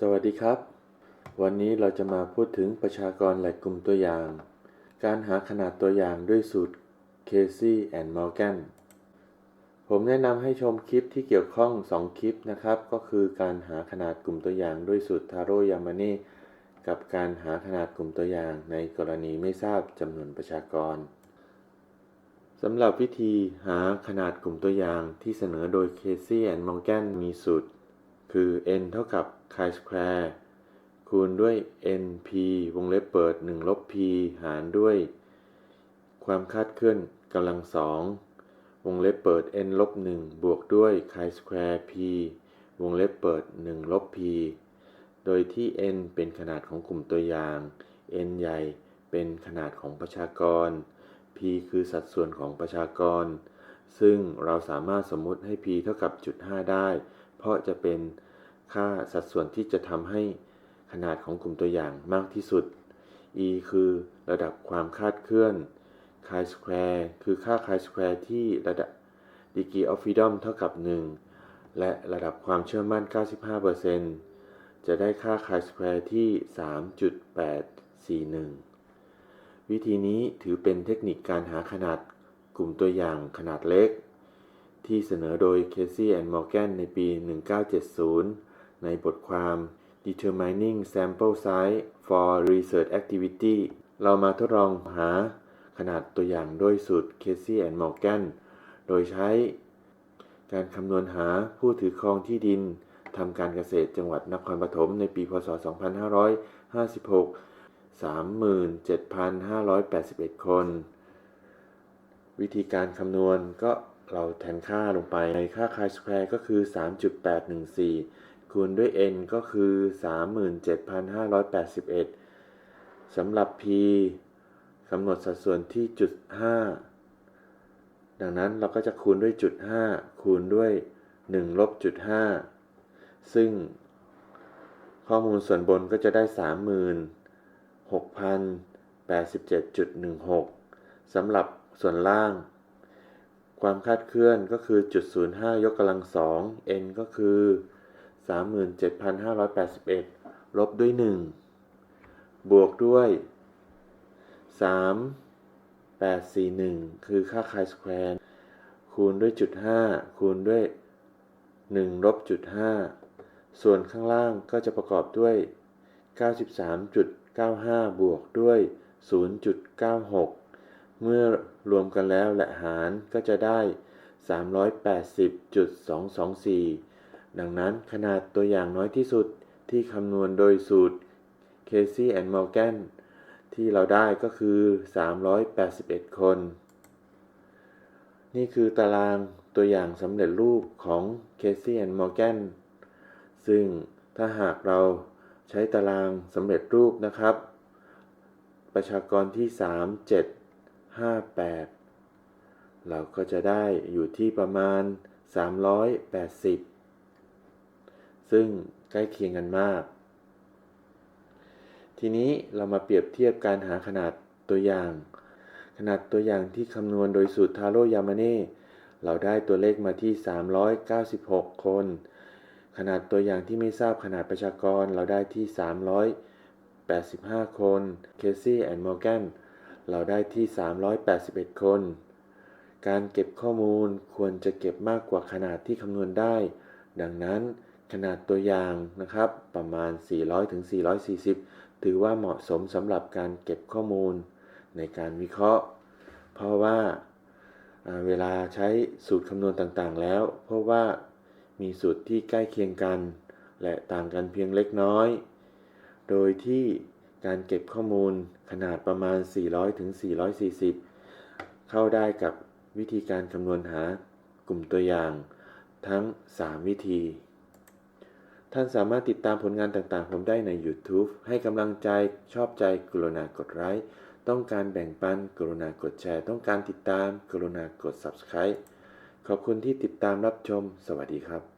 สวัสดีครับ วันนี้เราจะมาพูดถึงประชากรและกลุ่มตัวอย่าง การหาขนาดตัวอย่างด้วยสูตร Casey and Morgan ผมแนะนำให้ชมคลิปที่เกี่ยวข้อง 2 คลิปนะครับ ก็คือการหาขนาดกลุ่มตัวอย่างด้วยสูตรทาโร่ยามานีกับการหาขนาดกลุ่มตัวอย่างในกรณีไม่ทราบจำนวนประชากรสำหรับวิธีหาขนาดกลุ่มตัวอย่างที่เสนอโดย Casey and Morgan มีสูตร คือ n เท่ากับ chi square คูณด้วย np วงเล็บเปิด 1 ลบ p หารด้วย ความคาดเคลื่อนกำลังสองวงเล็บเปิด n ลบ 1 บวกด้วย chi square p วงเล็บเปิด 1 ลบ p โดยที่ n เป็นขนาดของกลุ่มตัวอย่าง n ใหญ่เป็นขนาดของประชากร p คือสัดส่วนของประชากร ซึ่งเราสามารถสมมุติให้ p เท่ากับจุด5ได้ เพราะจะเป็นค่าสัดส่วนที่จะทำให้ขนาดของกลุ่มตัวอย่างมากที่สุด e คือระดับความคาดเคลื่อน chi square คือค่า chi square ที่ระดับ degree of freedom เท่ากับ 1 และระดับความเชื่อมั่น 95%จะได้ค่า chi square ที่ 3.841 วิธีนี้ถือเป็นเทคนิคการหาขนาดกลุ่มตัวอย่างขนาดเล็ก ที่เสนอโดย Casey and Morgan ในปี 1970 ในบทความ Determining Sample Size for Research Activity เรามาทดลองหาขนาดตัวอย่างด้วยสูตร Casey and Morgan โดยใช้ การคำนวณหาผู้ถือครองที่ดินทำการเกษตรจังหวัดนครปฐมในปี พศ 2556 37,581 คน วิธีการคำนวณก็ เราแทนค่าลงไปในค่า chi square ก็คือ 3.814 คูณด้วย n ก็คือ 37,581 สำหรับ p กำหนดสัดส่วนที่จุด5ดังนั้นเราก็จะคูณด้วยจุด5คูณด้วย1ลบจุด5ซึ่งข้อมูลส่วนบนก็จะได้ 36,087.16สำหรับส่วนล่าง ความคาดเคลื่อนก็คือจุด05 ยกกำลังสอง n ก็คือ 37,581 ลบด้วย 1 บวกด้วย 3841 คือค่า chi square คูณด้วยจุด5คูณด้วย 1 ลบจุด5ส่วนข้างล่างก็จะประกอบด้วย 93.95 บวกด้วย 0.96 เมื่อรวมกันแล้วและหารก็จะได้ 380.224 ดังนั้นขนาดตัวอย่างน้อยที่สุดที่คำนวณโดยสูตร Casey and Morgan ที่เราได้ก็คือ 381 คน นี่คือตารางตัวอย่างสำเร็จรูปของ Casey and Morgan ซึ่งถ้าหากเราใช้ตารางสำเร็จรูปนะครับ ประชากรที่ 58 เราก็จะได้อยู่ที่ประมาณ 380 ซึ่งใกล้เคียงกันมาก ทีนี้เรามาเปรียบเทียบการหาขนาดตัวอย่าง ขนาดตัวอย่างที่คำนวณโดยสูตรทาโร่ยามาเน่เราได้ตัวเลขมาที่ 396 คน ขนาดตัวอย่างที่ไม่ทราบขนาดประชากรเราได้ที่ 385 คน Casey and Morgan เราได้ที่ 381 คน การเก็บข้อมูลควรจะเก็บมากกว่าขนาดที่คำนวณได้ ดังนั้นขนาดตัวอย่างนะครับ ประมาณ 400-440 ถือว่าเหมาะสมสำหรับการเก็บข้อมูลในการวิเคราะห์ เพราะว่าเวลาใช้สูตรคำนวณต่างๆ แล้ว เพราะว่ามีสูตรที่ใกล้เคียงกัน และต่างกันเพียงเล็กน้อย โดยที่ การเก็บข้อมูลขนาดประมาณ 400ถึง440 เข้าได้กับวิธีการคำนวณหากลุ่มตัวอย่าง ทั้ง 3 วิธี ท่านสามารถติดตามผลงานต่างๆ ผมได้ใน YouTube ให้กำลังใจชอบใจกรุณากดไลค์ต้องการแบ่งปันกรุณากดแชร์ ต้องการติดตามกรุณากด Subscribe ขอบคุณที่ติดตามรับชม สวัสดีครับ